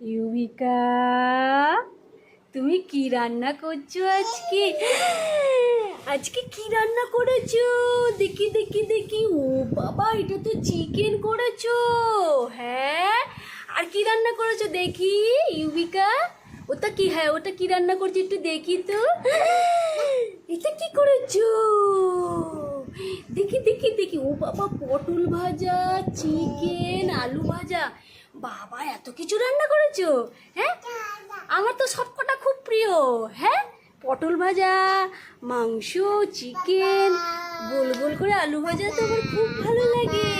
ইউবিকা, তুমি কি রান্না করছ আজকে? আজকে কি রান্না করেছ? দেখি দেখি দেখি। ও বাবা, এটা তো চিকেন করেছ। হ্যাঁ? আর কি রান্না করেছ দেখি, ইউবিকা? ওটা কি হ্যাঁ ওটা কি রান্না করছ একটু দেখি তো। এটা কি করেছ? দেখি দেখি দেখি। ও বাবা, পটল ভাজা চিকেন আলু ভাজা। বাবা, এত কিছু রান্না করেছ? হ্যাঁ? আমার তো সবকটা খুব প্রিয়। হ্যাঁ? পটল ভাজা, মাংস, চিকেন, গোল গোল করে আলু ভাজা তো আমার খুব ভালো লাগে।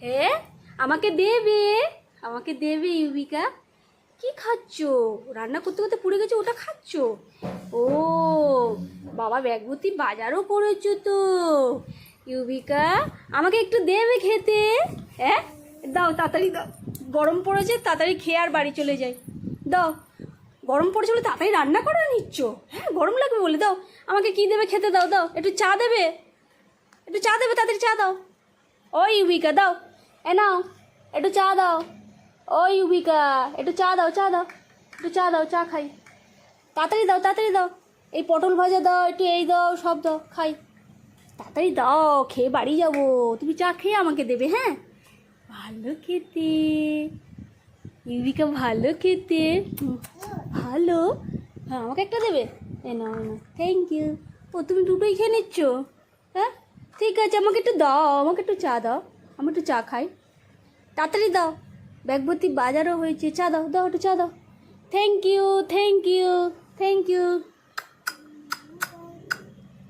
হ্যাঁ? আমাকে দেবে? আমাকে দেবে, ইউবিকা? কি খাচ্ছো? রান্না করতে করতে পুড়ে গেছে, ওটা খাচ্ছো? ও, বাবা ব্যাগভর্তি বাজারও করেছ তো। ইউবিকা, আমাকে একটু দেবে খেতে? হ্যাঁ? দাও, তাড়াতাড়ি দাও। গরম পড়েছে, তাড়াতাড়ি খেয়ে আর বাড়ি চলে যাই। দাও। গরম পড়েছে বলে তাড়াতাড়ি রান্না করে নিচ্ছ? হ্যাঁ গরম লাগবে বলে, দাও। আমাকে কি দেবে খেতে দাও দাও। একটু চা দেবে? একটু চা দেবে, তাড়াতাড়ি চা দাও। ও ইউবিকা দাও। এ নাও, একটু চা দাও। ও ইউবিকা একটু চা দাও চা দাও। একটু চা দাও, চা খাই। তাড়াতাড়ি দাও তাড়াতাড়ি দাও। এই পটল ভাজা দাও, একটু এই দাও, সব দাও, খাই। তাড়াতাড়ি দাও, খেয়ে বাড়ি যাব। তুমি চা খেয়ে আমাকে দেবে হ্যাঁ? ভালো খেতে। ইউবিকা ভালো খেতে। ভালো। হ্যাঁ আমাকে একটা দেবে? এ না থ্যাংক ইউ ও, তুমি দুটোই খেয়ে নিচ্ছ? হ্যাঁ? ঠিক আছে, আমাকে একটু দাও, আমাকে একটু চা দাও। আমি একটু চা খাই। তাড়াতাড়ি দাও। ব্যাগ ভর্তি বাজারও হয়েছে। চা দাও দাও একটু চা দাও। Thank you thank you thank you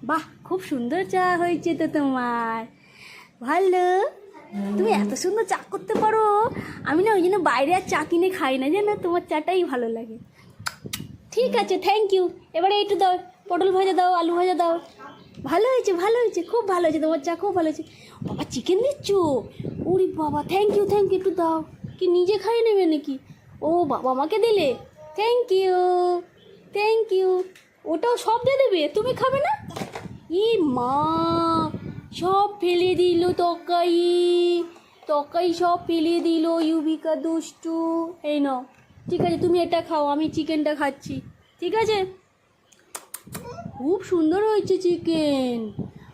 বাহ, খুব সুন্দর চা হয়েছে তো তোমার। ভালো। তুমি এত সুন্দর চা করতে পারো। আমি না ওই জন্য বাইরে আর চা কিনে খাই না, জানো? তোমার চাটাই ভালো লাগে। ঠিক আছে থ্যাংক ইউ এবারে একটু দাও, পটল ভাজা দাও, আলু ভাজা দাও। ভালো হয়েছে ভালো হয়েছে, খুব ভালো হয়েছে, তোমার চা খুব ভালো হয়েছে। বাবা চিকেন দিচ্ছ? ওরে বাবা থ্যাংক ইউ থ্যাংক ইউ একটু দাও। কি নিজে খাই নেবে নাকি? ও বাবা, আমাকে দিলে? থ্যাংক ইউ থ্যাংক ইউ ওটাও সব দিয়ে দেবে? তুমি খাবে না? ই মা সব ফেলে দিল তকাই। তকাই সব ফেলে দিল, ইউবিকা দুষ্টু। এই নাও, ঠিক আছে, তুমি এটা খাও, আমি চিকেনটা খাচ্ছি, ঠিক আছে? খুব সুন্দর হয়েছে চিকেন।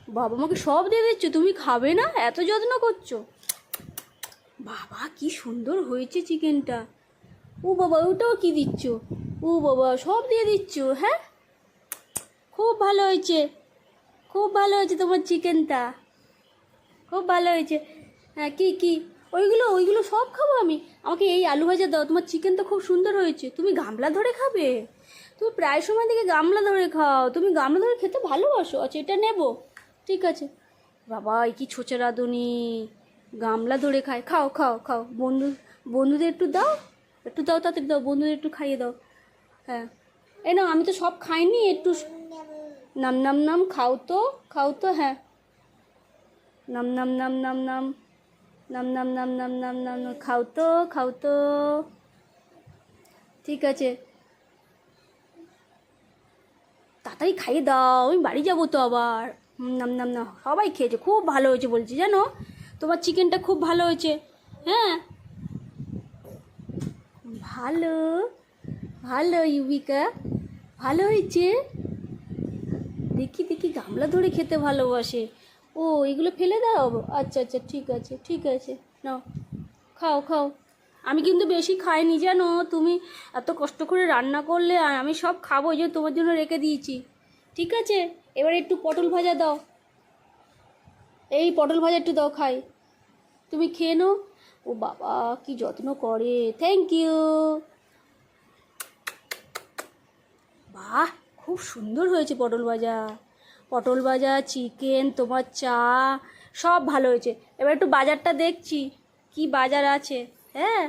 বাবা আমাকে সব দিয়ে দিচ্ছ, তুমি খাবে না? এত যত্ন করছ? বাবা, কি সুন্দর হয়েছে চিকেনটা। ও বাবা, ওটাও কি দিচ্ছ? ও বাবা, সব দিয়ে দিচ্ছ হ্যাঁ? খুব ভালো হয়েছে। খুব ভালো হয়েছে তোমার চিকেনটা। খুব ভালো হয়েছে। হ্যাঁ কী কী? ওইগুলো ওইগুলো সব খাব আমি। আমাকে এই আলু ভাজা দাও, তোমার চিকেন তো খুব সুন্দর হয়েছে। তুমি গামলা ধরে খাবে? তুমি প্রায় সময় থেকে গামলা ধরে খাও। তুমি গামলা ধরে খেতে ভালোবাসো। আচ্ছা এটা নেব। ঠিক আছে। বাবা, এই কি ছোচা রাঁধুনি। গামলা ধরে খায়। খাও খাও খাও। বন্ধু, বন্ধুদের একটু দাও। একটু দাও, তাড়াতাড়ি দাও। বন্ধুদের একটু খাইয়ে দাও। হ্যাঁ। এ নাও, আমি তো সব খাইনি। একটু নাম নাম নাম খাও তো খাও তো হ্যাঁ নাম নাম নাম নাম নাম নাম নাম নাম নাম নাম নাম খাও তো খাও তো ঠিক আছে তাড়াতাড়ি খাইয়ে দাও আমি বাড়ি যাব তো আবার নাম নাম না সবাই খেয়েছে খুব ভালো হয়েছে বলছি জানো তোমার চিকেনটা খুব ভালো হয়েছে হ্যাঁ ভালো ভালো ইউবিকা ভালো হয়েছে দেখি দেখি গামলা ধরে খেতে ভালোবাসে। ও, এগুলো ফেলে দাও? আচ্ছা আচ্ছা ঠিক আছে ঠিক আছে, নাও। খাও খাও। আমি কিন্তু বেশি খাইনি, জানো? তুমি এত কষ্ট করে রান্না করলে আর আমি সব খাব যে তোমার জন্য রেখে দিয়েছি। ঠিক আছে? এবার একটু পটল ভাজা দাও। এই পটল ভাজা একটু দাও, খাই। তুমি খেয়ে নাও। ও বাবা, কি যত্ন করে। থ্যাংক ইউ বাহ! খুব সুন্দর হয়েছে পটল ভাজা। পটল ভাজা, চিকেন, তোমার চা, সব ভালো হয়েছে। এবার একটু বাজারটা দেখছি, কি বাজার আছে হ্যাঁ?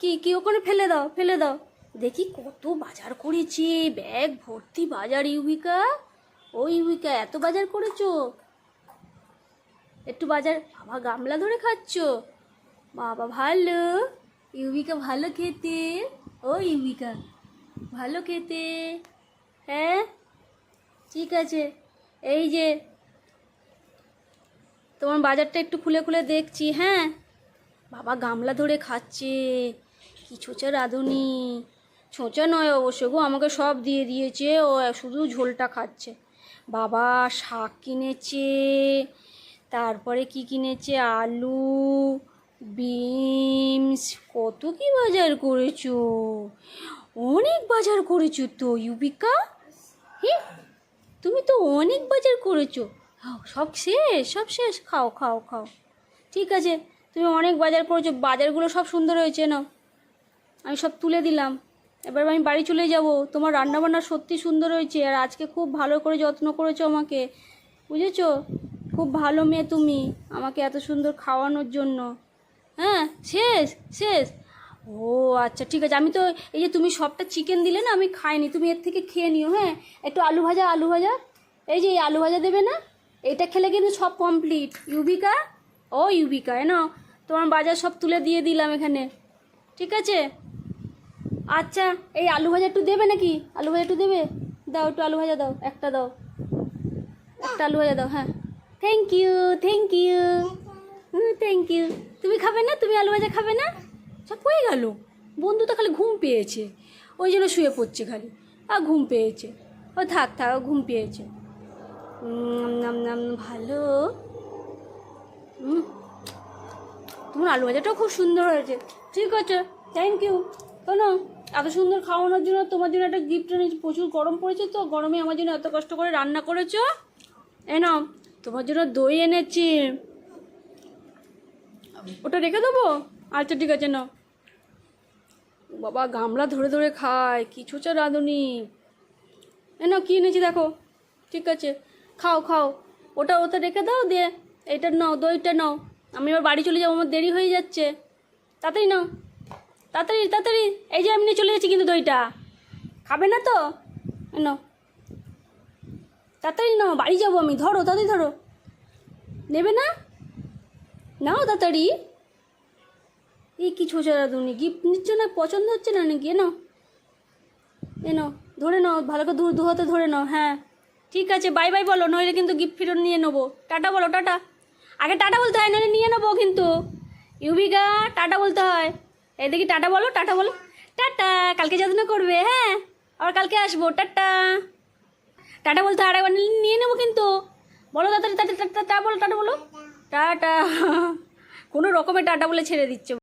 কি কি ওখানে ফেলে দাও ফেলে দাও। দেখি কত বাজার করেছে, ব্যাগ ভর্তি বাজার, ইউবিকা। ও ইউবিকা, এত বাজার করেছ? একটু বাজার, বাবা গামলা ধরে খাচ্ছ? বাবা ভালো, ইউবিকা ভালো খেতে। ও ইউবিকা, ভালো খেতে। ঠিক আছে। এই যে, তোমার বাজারটা একটু খুলে খুলে দেখছি হ্যাঁ? বাবা গামলা ধরে খাচ্ছে। কি ছোচা রাঁধুনি। ছোঁচা নয় অবশ্য গো, আমাকে সব দিয়ে দিয়েছে। ও শুধু ঝোলটা খাচ্ছে। বাবা শাক কিনেছে, তারপরে কি কিনেছে? আলু, বিনস, কত কি বাজার করেছ? অনেক বাজার করেছ তো ইউবিকা হ্যাঁ তুমি তো অনেক বাজার করেছ। সব শেষ সব শেষ। খাও খাও খাও। ঠিক আছে, তুমি অনেক বাজার করেছ, বাজারগুলো সব সুন্দর হয়েছে না আমি সব তুলে দিলাম। এবার আমি বাড়ি চলে যাব। তোমার রান্নাবান্না সত্যি সুন্দর হয়েছে, আর আজকে খুব ভালো করে যত্ন করেছ আমাকে। বুঝেছ? খুব ভালো মেয়ে তুমি, আমাকে এত সুন্দর খাওয়ানোর জন্য। হ্যাঁ শেষ শেষ। ও আচ্ছা ঠিক আছে। আমি তো, এই যে তুমি সবটা চিকেন দিলে না, আমি খাইনি। তুমি এর থেকে খেয়ে নিও হ্যাঁ? একটু আলু ভাজা আলু ভাজা। এই যে আলু ভাজা দেবে না? এটা খেলে কিন্তু সব কমপ্লিট ইউবিকা? ও, ইউবিকা এ নাও। তোমার বাজার সব তুলে দিয়ে দিলাম এখানে। ঠিক আছে? আচ্ছা এই আলু ভাজা একটু দেবে নাকি? আলু ভাজা একটু দেবে? দাও, একটু আলু ভাজা দাও, একটা দাও। একটা আলু ভাজা দাও হ্যাঁ। Thank you thank you hmm thank you তুমি খাবে না? তুমি আলু ভাজা খাবে না? সব হয়ে গেল। বন্ধু তো খালি ঘুম পেয়েছে। ওই জন্য শুয়ে পড়ছে খালি। আর ঘুম পেয়েছে। ও থাক থাক ঘুম পেয়েছে। নাম নাম ভালো। তোমার আলু ভাজাটাও খুব সুন্দর হয়েছে। ঠিক আছে থ্যাংক ইউ কেন এত সুন্দর খাওয়ানোর জন্য তোমার জন্য একটা গিফট এনেছি। প্রচুর গরম পড়েছে তো, গরমে আমার জন্য এত কষ্ট করে রান্না করেছ? এ নাও, তোমার জন্য দই এনেছি। ওটা রেখে দেবো? আচ্ছা ঠিক আছে, নাও। বাবা গামলা ধরে ধরে খায়, কিছু ছোচা রাঁধুনি। এ নাও, কী এনেছি দেখো? ঠিক আছে, খাও খাও। ওটা ওটা রেখে দাও, দিয়ে এইটা নাও, দইটা নাও। আমি এবার বাড়ি চলে যাব, আমার দেরি হয়ে যাচ্ছে। তাড়াতাড়ি নাও, তাড়াতাড়ি তাড়াতাড়ি। এই যে এমনি চলে যাচ্ছি কিন্তু দইটা। খাবে না তো? নাও। তাড়াতাড়ি নাও, বাড়ি যাব আমি। ধরো, তাড়াতাড়ি ধরো। নেবে না? নাও তাড়াতাড়ি। এই কি ছোচা রাঁধুনি গিফট নিচ্ছ না? পছন্দ হচ্ছে না নাকি? এ নাও। এ নাও। ধরে নাও, ভালো করে দু দু হাতে ধরে নাও। হ্যাঁ। ঠিক আছে বাই বাই বলো, নইলে কিন্তু গিফট ফেরত নিয়ে নেব। টাটা বলো, টাটা। আগে টাটা বলতে হয়, নইলে নিয়ে নেব কিন্তু। ইউবিকা টাটা বলতে হয়। এই দেখি টাটা বলো টাটা বলো। টাটা, কালকে যত্ন করবে হ্যাঁ। আবার কালকে আসব, টাটা। টাটা বলতে আরেকবার নিলে নিয়ে নেব কিন্তু। বলো টাটা টাটা বলো টাটা বলো। টাটা। কোনো রকমের টাটা বলে ছেড়ে দিচ্ছে।